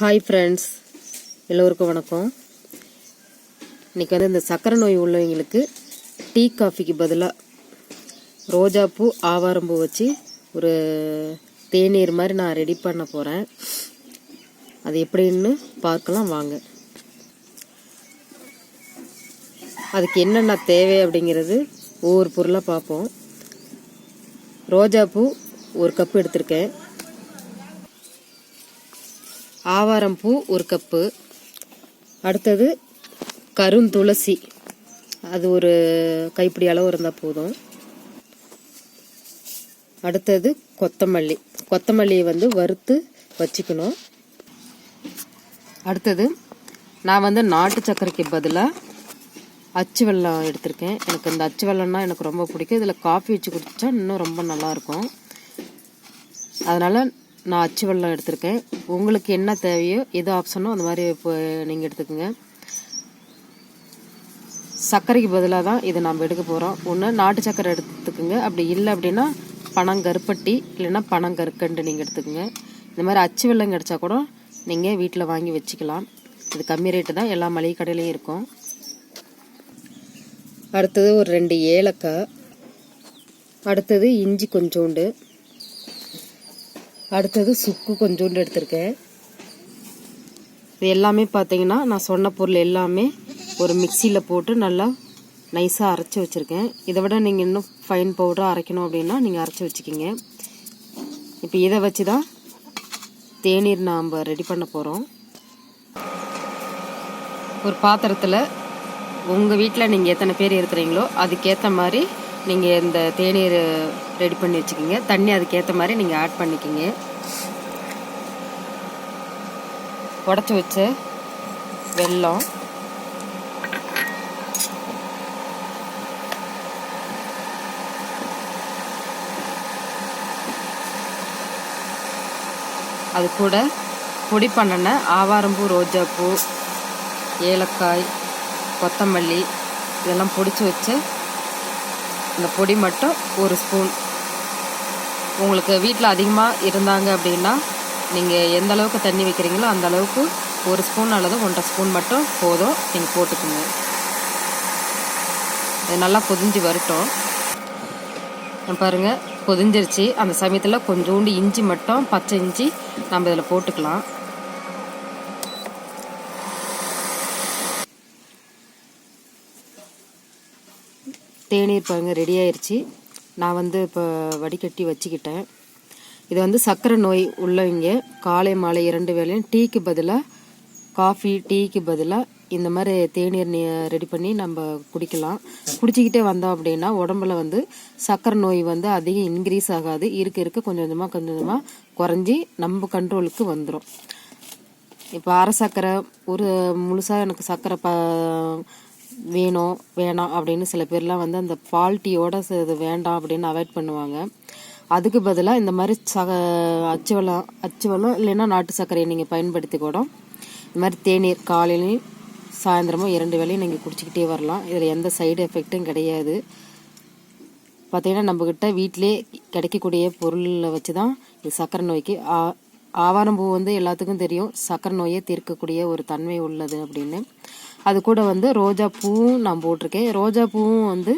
Hi friends எல்லோருக்கும் வணக்கம். இன்றைக்கி வந்து இந்த சக்கரை நோய் உள்ளவங்களுக்கு டீ காஃபிக்கு பதிலாக ரோஜாப்பூ ஆவாரம்பூ வச்சு ஒரு தேநீர் மாதிரி நான் ரெடி பண்ண போகிறேன் அது எப்படின்னு பார்க்கலாம் வாங்க. அதுக்கு என்னென்ன தேவை அப்படிங்கிறது ஒவ்வொரு பொருளாக பார்ப்போம். ரோஜாப்பூ ஒரு கப் எடுத்திருக்கேன். ஆவாரம் பூ ஒரு கப்பு. அடுத்தது கருந்துளசி அது ஒரு கைப்பிடி அளவு இருந்தால் போதும். அடுத்தது கொத்தமல்லி. கொத்தமல்லியை வந்து வறுத்து வச்சுக்கணும். அடுத்தது நான் வந்து நாட்டு சர்க்கரைக்கு பதிலாக அச்சு வெள்ளம் எடுத்திருக்கேன். எனக்கு இந்த அச்சு வெள்ளம்னா எனக்கு ரொம்ப பிடிக்கும். இதில் காஃபி வச்சு குடித்தா இன்னும் ரொம்ப நல்லாயிருக்கும் அதனால் நான் அச்சு வெள்ளம் எடுத்திருக்கேன். உங்களுக்கு என்ன தேவையோ எது ஆப்ஷனோ அந்த மாதிரி இப்போ நீங்கள் எடுத்துக்கோங்க. சர்க்கரைக்கு பதிலாக தான் இதை நம்ம எடுக்க போகிறோம் ஒன்று நாட்டு சர்க்கரை எடுத்துக்கோங்க. அப்படி இல்லை அப்படின்னா பனங்கருப்பட்டி இல்லைன்னா பனங்கற்கண்டு நீங்கள் எடுத்துக்கோங்க. இந்த மாதிரி அச்சு வெள்ளம் கிடச்சா கூட நீங்கள் வீட்டில் வாங்கி வச்சுக்கலாம். இது கம்மி ரேட்டு தான் எல்லா மளிகை கடையிலையும் இருக்கும். அடுத்தது ஒரு ரெண்டு ஏலக்காய். அடுத்தது இஞ்சி கொஞ்சோண்டு. அடுத்தது சுக்கு கொஞ்சோண்டு எடுத்திருக்கேன். இது எல்லாமே பார்த்தீங்கன்னா நான் சொன்ன பொருள் எல்லாமே ஒரு மிக்சியில் போட்டு நல்லா நைஸாக அரைச்சி வச்சுருக்கேன். இதை விட நீங்கள் இன்னும் ஃபைன் பவுடராக அரைக்கணும் அப்படின்னா நீங்கள் அரைச்சி வச்சுக்கிங்க. இப்போ இதை வச்சு தான் தேநீர் நாம் ரெடி பண்ண போகிறோம் ஒரு பாத்திரத்தில் உங்கள் வீட்டில் நீங்கள் எத்தனை பேர் இருக்கிறீங்களோ அதுக்கேற்ற மாதிரி நீங்கள் இந்த தேநீர் ரெடி பண்ணி வச்சுக்கிங்க. தண்ணி அதுக்கேற்ற மாதிரி நீங்கள் ஆட் பண்ணிக்கிங்க. உடச்சி வச்ச வெல்லம். அது கூட பொடி பண்ணின ஆவாரம்பூ ரோஜாப்பூ ஏலக்காய் கொத்தமல்லி இதெல்லாம் பொடிச்சு வச்சு இந்த பொடி மட்டும் ஒரு ஸ்பூன். உங்களுக்கு வீட்டில் அதிகமாக இருந்தாங்க அப்படின்னா நீங்கள் எந்த அளவுக்கு தண்ணி வைக்கிறீங்களோ அந்த அளவுக்கு ஒரு ஸ்பூன் அல்லது ஒன்றரை ஸ்பூன் மட்டும் போதும் நீங்கள் போட்டுக்கோங்க. இது நல்லா கொதிஞ்சு வரட்டும். பாருங்கள் கொதிஞ்சிருச்சு. அந்த சமயத்தில் கொஞ்சோண்டு இஞ்சி மட்டும் பச்சை இஞ்சி நம்ம இதில் போட்டுக்கலாம். தேநீர் பாருங்க ரெடி ஆயிடுச்சு நான் வந்து இப்போ வடிகட்டி வச்சுக்கிட்டேன். இது வந்து சர்க்கரை நோய் உள்ளவங்க காலை மாலை இரண்டு வேலையும் டீக்கு பதிலாக காஃபி டீக்கு பதிலாக இந்த மாதிரி தேநீர் ரெடி பண்ணி நம்ம குடிக்கலாம். குடிச்சிக்கிட்டே வந்தோம் அப்படின்னா உடம்புல வந்து சர்க்கரை நோய் வந்து அதிகம் இன்க்ரீஸ் ஆகாது. இருக்க இருக்க. கொஞ்சம் கொஞ்சமாக கொஞ்சம் கொஞ்சமாக குறைஞ்சி நம்ம கண்ட்ரோலுக்கு வந்துடும் இப்போ அரை சர்க்கரை ஒரு முழுசாக எனக்கு சர்க்கரை ப வேணும் வேணாம் அப்படின்னு சில பேர்லாம் வந்து அந்த ஃபால்ட்டியோட இது வேண்டாம் அப்படின்னு அவாய்ட் பண்ணுவாங்க. அதுக்கு பதிலாக இந்த மாதிரி சக அச்சுவலம் அச்சுவலம் இல்லைன்னா நாட்டு சர்க்கரையை நீங்கள் பயன்படுத்தி கூட இந்த மாதிரி தேநீர் காலையிலையும் சாயந்தரமும் இரண்டு வேலையும் நீங்கள் குடிச்சிக்கிட்டே வரலாம். இதில் எந்த சைடு எஃபெக்டும் கிடையாது. பார்த்தீங்கன்னா நம்மக்கிட்ட வீட்டிலே கிடைக்கக்கூடிய பொருளில் வச்சு தான் இது சர்க்கரை நோய்க்கு ஆவாரம் பூ வந்து எல்லாத்துக்கும் தெரியும். சக்கரை நோயை தீர்க்கக்கூடிய ஒரு தன்மை உள்ளது அப்படின்னு. அது கூட வந்து ரோஜா பூவும் நான் போட்டிருக்கேன். ரோஜா பூவும் வந்து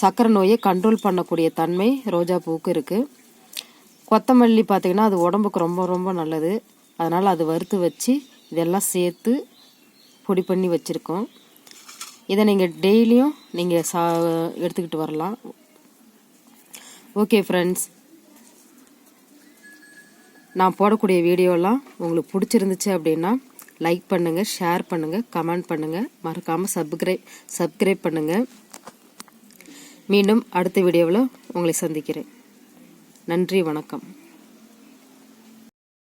சக்கரை நோயை கண்ட்ரோல் பண்ணக்கூடிய தன்மை ரோஜா பூவுக்கு இருக்குது கொத்தமல்லி பார்த்திங்கன்னா அது உடம்புக்கு ரொம்ப ரொம்ப நல்லது. அதனால் அது வறுத்து வச்சு இதெல்லாம் சேர்த்து பொடி பண்ணி வச்சுருக்கோம். இதை நீங்கள் டெய்லியும் நீங்கள் சா எடுத்துக்கிட்டு வரலாம். ஓகே ஃப்ரெண்ட்ஸ் நான் போடக்கூடிய வீடியோலாம் உங்களுக்கு பிடிச்சிருந்துச்சு அப்படின்னா லைக் பண்ணுங்கள் ஷேர் பண்ணுங்கள் கமெண்ட் பண்ணுங்கள் மறக்காமல் சப்ஸ்கிரைப் சப்ஸ்கிரைப் பண்ணுங்கள் மீண்டும் அடுத்த வீடியோவில் உங்களை சந்திக்கிறேன். நன்றி வணக்கம்.